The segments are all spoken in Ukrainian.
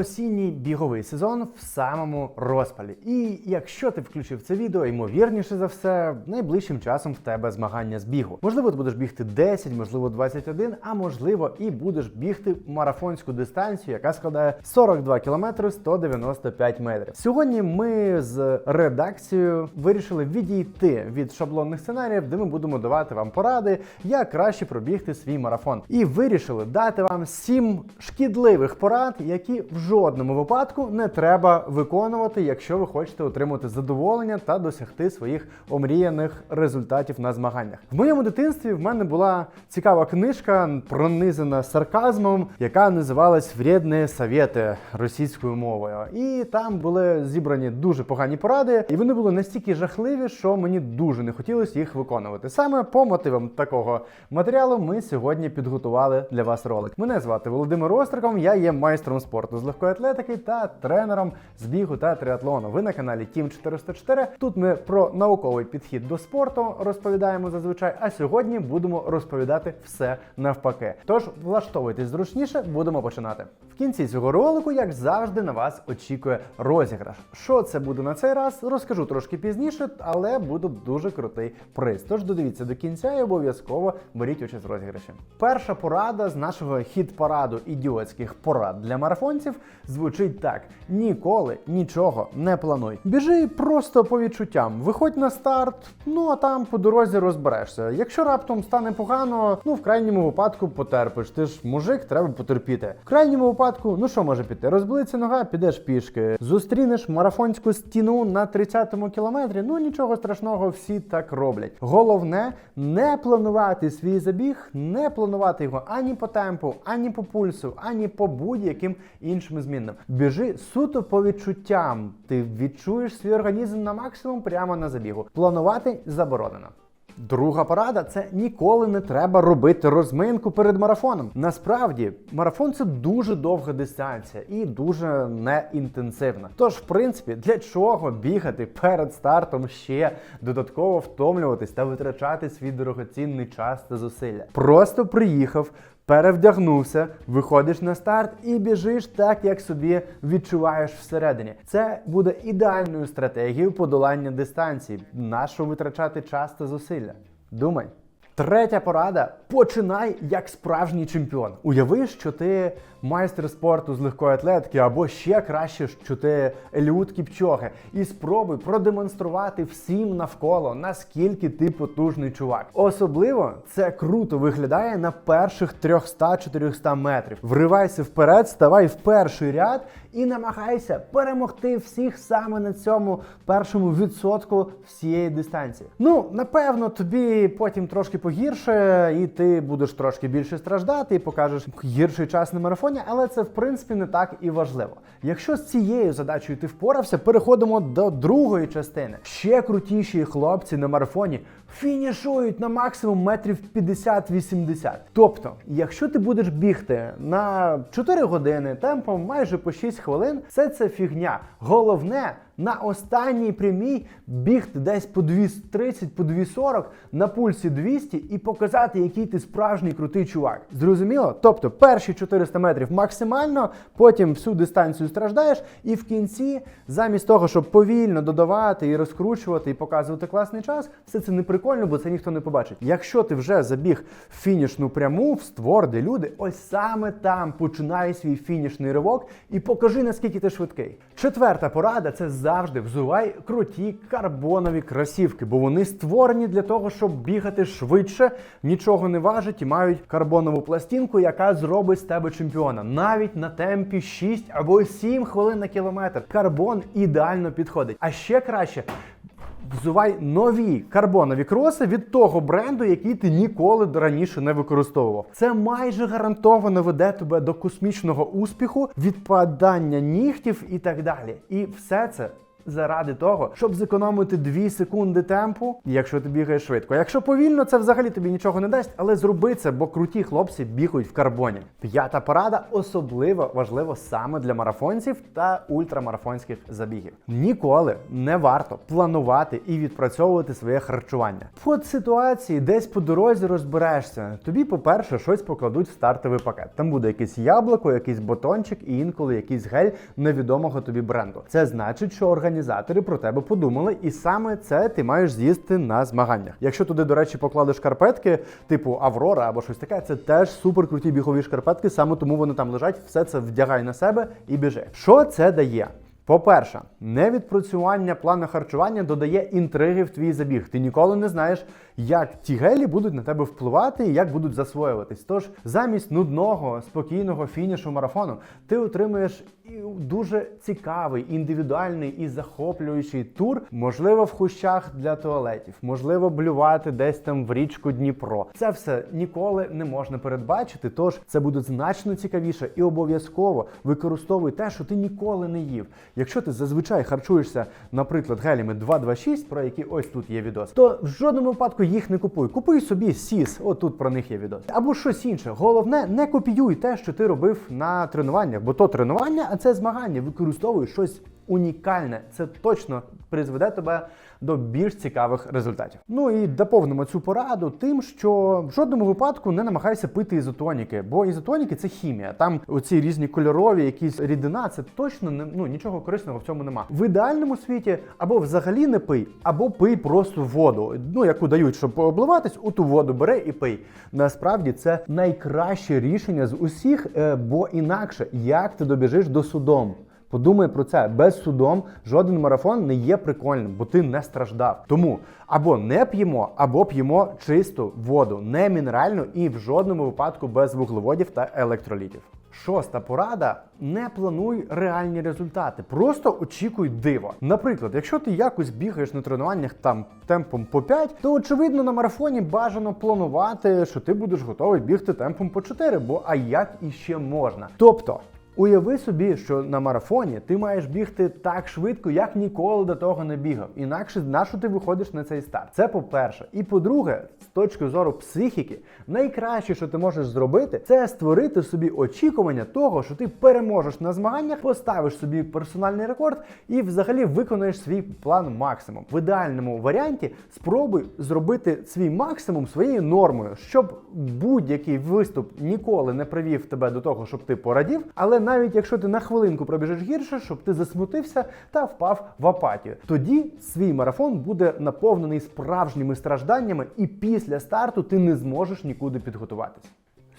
осінній біговий сезон в самому розпалі. І якщо ти включив це відео, ймовірніше за все, найближчим часом в тебе змагання з бігу. Можливо, ти будеш бігти 10, можливо, 21, а можливо, і будеш бігти марафонську дистанцію, яка складає 42 кілометри 195 метрів. Сьогодні ми з редакцією вирішили відійти від шаблонних сценаріїв, де ми будемо давати вам поради, як краще пробігти свій марафон. І вирішили дати вам 7 шкідливих порад, які в жодному випадку не треба виконувати, якщо ви хочете отримати задоволення та досягти своїх омріяних результатів на змаганнях. В моєму дитинстві в мене була цікава книжка, пронизана сарказмом, яка називалась Вредні совєти російською мовою. І там були зібрані дуже погані поради, і вони були настільки жахливі, що мені дуже не хотілося їх виконувати. Саме по мотивам такого матеріалу ми сьогодні підготували для вас ролик. Мене звати Володимир Остриком, я є майстром спорту з легкої атлетики та тренером з бігу та триатлону. Ви на каналі Team 404. Тут ми про науковий підхід до спорту розповідаємо зазвичай. А сьогодні будемо розповідати все навпаки. Тож влаштовуйтесь зручніше, будемо починати. В кінці цього ролику, як завжди, на вас очікує розіграш. Що це буде на цей раз, розкажу трошки пізніше, але буде дуже крутий приз. Тож додивіться до кінця і обов'язково беріть участь в розіграші. Перша порада з нашого хіт-параду ідіотських порад для марафонців звучить так: ніколи нічого не плануй. Біжи просто по відчуттям. Виходь на старт, ну а там по дорозі розберешся. Якщо раптом стане погано, ну в крайньому випадку потерпиш. Ти ж мужик, треба потерпіти. В крайньому випадку, ну що може піти? Розбилиться нога, підеш пішки. Зустрінеш марафонську стіну на 30-му кілометрі. Ну нічого страшного, всі так роблять. Головне не планувати свій забіг, не планувати його ані по темпу, ані по пульсу, ані по будь-яким іншим змінам. Біжи суто по відчуттям. Ти відчуєш свій організм на максимум прямо на забігу. Планувати заборонено. Друга порада це ніколи не треба робити розминку перед марафоном. Насправді, марафон це дуже довга дистанція і дуже неінтенсивна. Тож, в принципі, для чого бігати перед стартом ще додатково втомлюватись та витрачати свій дорогоцінний час та зусилля? Просто приїхав. Перевдягнувся, виходиш на старт і біжиш так, як собі відчуваєш всередині. Це буде ідеальною стратегією подолання дистанції. Нащо витрачати час та зусилля? Думай. Третя порада: починай як справжній чемпіон. Уяви, що ти майстер спорту з легкої атлетики, або ще краще, що ти Еліут Кіпчоги, і спробуй продемонструвати всім навколо, наскільки ти потужний чувак. Особливо це круто виглядає на перших 300-400 метрів. Вривайся вперед, ставай в перший ряд і намагайся перемогти всіх саме на цьому першому відсотку всієї дистанції. Ну, напевно, тобі потім трошки погірше, і ти будеш трошки більше страждати і покажеш гірший час на марафоні, але це в принципі не так і важливо. Якщо з цією задачею ти впорався, переходимо до другої частини. Ще крутіші хлопці на марафоні фінішують на максимум метрів 50-80. Тобто, якщо ти будеш бігти на 4 години темпом майже по 6 хвилин, все це фігня. Головне на останній прямій бігти десь по 230, по 240 на пульсі 200 і показати, який ти справжній крутий чувак. Зрозуміло? Тобто перші 400 метрів максимально, потім всю дистанцію страждаєш, і в кінці, замість того, щоб повільно додавати і розкручувати і показувати класний час, все це не прикольно, бо це ніхто не побачить. Якщо ти вже забіг в фінішну пряму в створ, де люди, ось саме там починай свій фінішний ривок і покажи, наскільки ти швидкий. Четверта порада це завжди взувай круті карбонові кросівки, бо вони створені для того, щоб бігати швидше, нічого не важить і мають карбонову пластинку, яка зробить з тебе чемпіона. Навіть на темпі 6 або 7 хвилин на кілометр. Карбон ідеально підходить. А ще краще. Взувай нові карбонові кроси від того бренду, який ти ніколи раніше не використовував. Це майже гарантовано веде тебе до космічного успіху, відпадання нігтів і так далі. І все це заради того, щоб зекономити 2 секунди темпу, якщо ти бігаєш швидко. Якщо повільно, це взагалі тобі нічого не дасть, але зроби це, бо круті хлопці бігають в карбоні. П'ята порада особливо важлива саме для марафонців та ультрамарафонських забігів. Ніколи не варто планувати і відпрацьовувати своє харчування. По ситуації десь по дорозі розберешся. Тобі, по-перше, щось покладуть в стартовий пакет. Там буде якесь яблуко, якийсь батончик і інколи якийсь гель невідомого тобі бренду. Це значить, що організатори про тебе подумали, і саме це ти маєш з'їсти на змаганнях. Якщо туди, до речі, покладеш шкарпетки, типу Аврора або щось таке, це теж супер круті бігові шкарпетки, саме тому вони там лежать. Все це вдягай на себе і біжи. Що це дає? По-перше, невідпрацювання плану харчування додає інтриги в твій забіг. Ти ніколи не знаєш, як ті гелі будуть на тебе впливати і як будуть засвоюватись. Тож замість нудного, спокійного фінішу марафону ти отримуєш дуже цікавий, індивідуальний і захоплюючий тур, можливо, в хущах для туалетів, можливо, блювати десь там в річку Дніпро. Це все ніколи не можна передбачити. Тож це буде значно цікавіше і обов'язково використовуй те, що ти ніколи не їв. Якщо ти зазвичай харчуєшся, наприклад, гелями 226, про які ось тут є відос, то в жодному випадку їх не купуй. Купуй собі сіс, от тут про них є відос. Або щось інше. Головне, не копіюй те, що ти робив на тренуваннях, бо то тренування, а це змагання. використовує щось унікальне. Це точно призведе тебе до більш цікавих результатів. Ну і доповнимо цю пораду тим, що в жодному випадку не намагайся пити ізотоніки, бо ізотоніки це хімія. Там оці різні кольорові, якісь рідина, це точно не ну нічого корисного в цьому нема. В ідеальному світі або взагалі не пий, або пий просто воду. Ну яку дають, щоб обливатись, у ту воду бери і пий. Насправді це найкраще рішення з усіх, е, бо інакше як ти добіжиш до судом. Подумай про це. Без судом жоден марафон не є прикольним, бо ти не страждав. Тому або не п'ємо, або п'ємо чисту воду, не мінеральну і в жодному випадку без вуглеводів та електролітів. Шоста порада: не плануй реальні результати, просто очікуй диво. Наприклад, якщо ти якось бігаєш на тренуваннях там темпом по 5, то очевидно на марафоні бажано планувати, що ти будеш готовий бігти темпом по 4, бо а як іще можна. Тобто. Уяви собі, що на марафоні ти маєш бігти так швидко, як ніколи до того не бігав. Інакше на що ти виходиш на цей старт? Це по-перше. І по-друге, з точки зору психіки, найкраще, що ти можеш зробити, це створити собі очікування того, що ти переможеш на змаганнях, поставиш собі персональний рекорд і взагалі виконаєш свій план максимум. В ідеальному варіанті спробуй зробити свій максимум своєю нормою, щоб будь-який виступ ніколи не привів тебе до того, щоб ти порадів. Але навіть якщо ти на хвилинку пробіжиш гірше, щоб ти засмутився та впав в апатію, тоді свій марафон буде наповнений справжніми стражданнями, і після старту ти не зможеш нікуди підготуватись.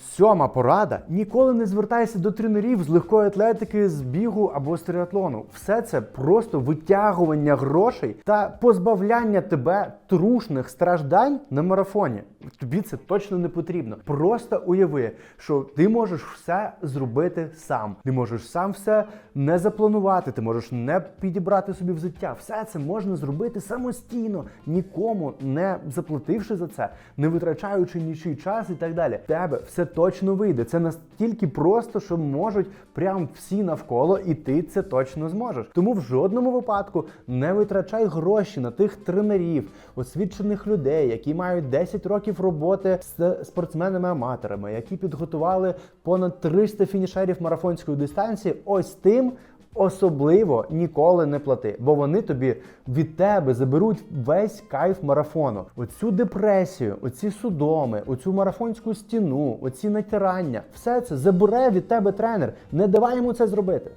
Сьома порада: ніколи не звертайся до тренерів з легкої атлетики, з бігу або з триатлону. Все це просто витягування грошей та позбавляння тебе трушних страждань на марафоні. Тобі це точно не потрібно. Просто уяви, що ти можеш все зробити сам. Ти можеш сам все не запланувати, ти можеш не підібрати собі взуття. Все це можна зробити самостійно, нікому не заплативши за це, не витрачаючи нічий час і так далі. Тебе все точно вийде. Це настільки просто, що можуть прям всі навколо, і ти це точно зможеш. Тому в жодному випадку не витрачай гроші на тих тренерів, освічених людей, які мають 10 років роботи з спортсменами-аматорами, які підготували понад 300 фінішерів марафонської дистанції. Ось тим. Особливо ніколи не плати, бо вони тобі від тебе заберуть весь кайф марафону. Оцю депресію, оці судоми, оцю марафонську стіну, оці натирання. Все це забере від тебе тренер. Не давай йому це зробити.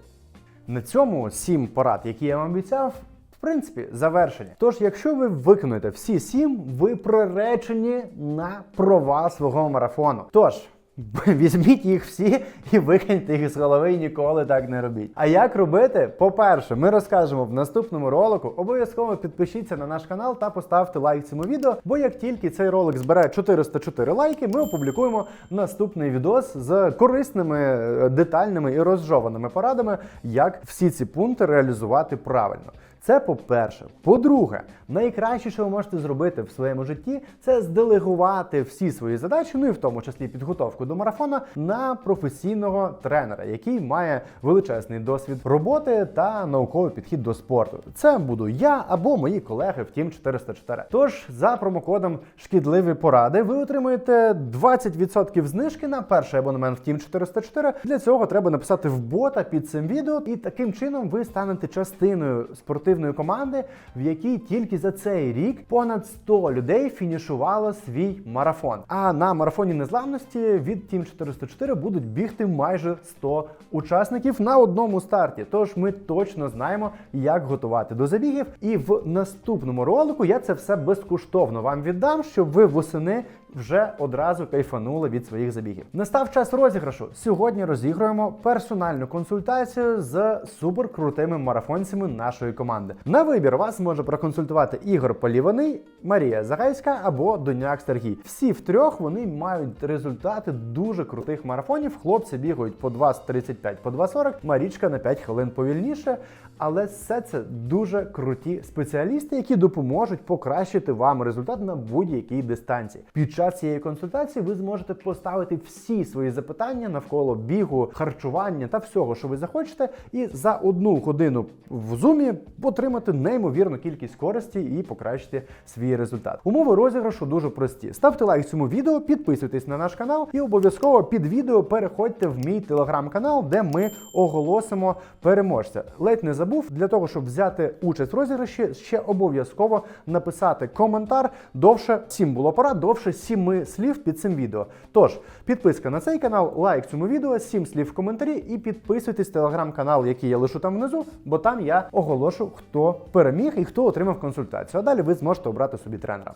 На цьому сім порад, які я вам обіцяв. В принципі, завершені. Тож, якщо ви виконуєте всі сім, ви приречені на провал свого марафону. Тож. Візьміть їх всі і викиньте їх з голови і ніколи так не робіть. А як робити? По-перше, ми розкажемо в наступному ролику. Обов'язково підпишіться на наш канал та поставте лайк цьому відео, бо як тільки цей ролик збере 404 лайки, ми опублікуємо наступний відос з корисними, е, детальними і розжованими порадами, як всі ці пункти реалізувати правильно. Це по-перше. По-друге, найкраще, що ви можете зробити в своєму житті, це зделегувати всі свої задачі, ну і в тому числі підготовку до марафона, на професійного тренера, який має величезний досвід роботи та науковий підхід до спорту. Це буду я або мої колеги в Team 404. Тож за промокодом шкідливі поради ви отримуєте 20% знижки на перший абонемент в Team 404. Для цього треба написати в бота під цим відео, і таким чином ви станете частиною спортивної команди, в якій тільки за цей рік понад 100 людей фінішувало свій марафон. А на марафоні незламності від Team 404 будуть бігти майже 100 учасників на одному старті. Тож ми точно знаємо, як готувати до забігів. І в наступному ролику я це все безкоштовно вам віддам, щоб ви восени вже одразу кайфанули від своїх забігів. Настав час розіграшу. Сьогодні розігруємо персональну консультацію з суперкрутими марафонцями нашої команди. На вибір вас може проконсультувати Ігор Поліваний, Марія Загайська або Доняк Сергій. Всі втрьох вони мають результати дуже крутих марафонів. Хлопці бігають по 2.35, по 2.40, Марічка на 5 хвилин повільніше. Але все це дуже круті спеціалісти, які допоможуть покращити вам результат на будь-якій дистанції. Під час цієї консультації ви зможете поставити всі свої запитання навколо бігу, харчування та всього, що ви захочете, і за одну годину в зумі отримати неймовірну кількість користі і покращити свій результат. Умови розіграшу дуже прості. Ставте лайк цьому відео, підписуйтесь на наш канал і обов'язково під відео переходьте в мій телеграм-канал, де ми оголосимо переможця. Ледь не забув для того, щоб взяти участь в розіграші, ще обов'язково написати коментар. Довше 7 було пора, довше 7 слів під цим відео. Тож, підписка на цей канал, лайк цьому відео, 7 слів в коментарі і підписуйтесь телеграм-канал, який я лишу там внизу, бо там я оголошу, хто переміг і хто отримав консультацію. А далі ви зможете обрати собі тренера.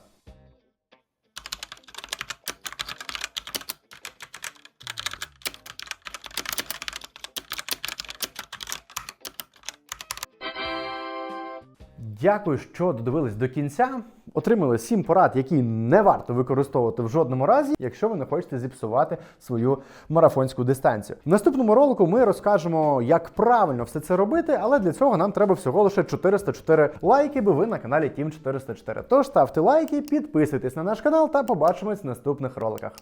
Дякую, що додивились до кінця. Отримали 7 порад, які не варто використовувати в жодному разі, якщо ви не хочете зіпсувати свою марафонську дистанцію. В наступному ролику ми розкажемо, як правильно все це робити, але для цього нам треба всього лише 404 лайки, бо ви на каналі Team 404. Тож ставте лайки, підписуйтесь на наш канал та побачимось в наступних роликах.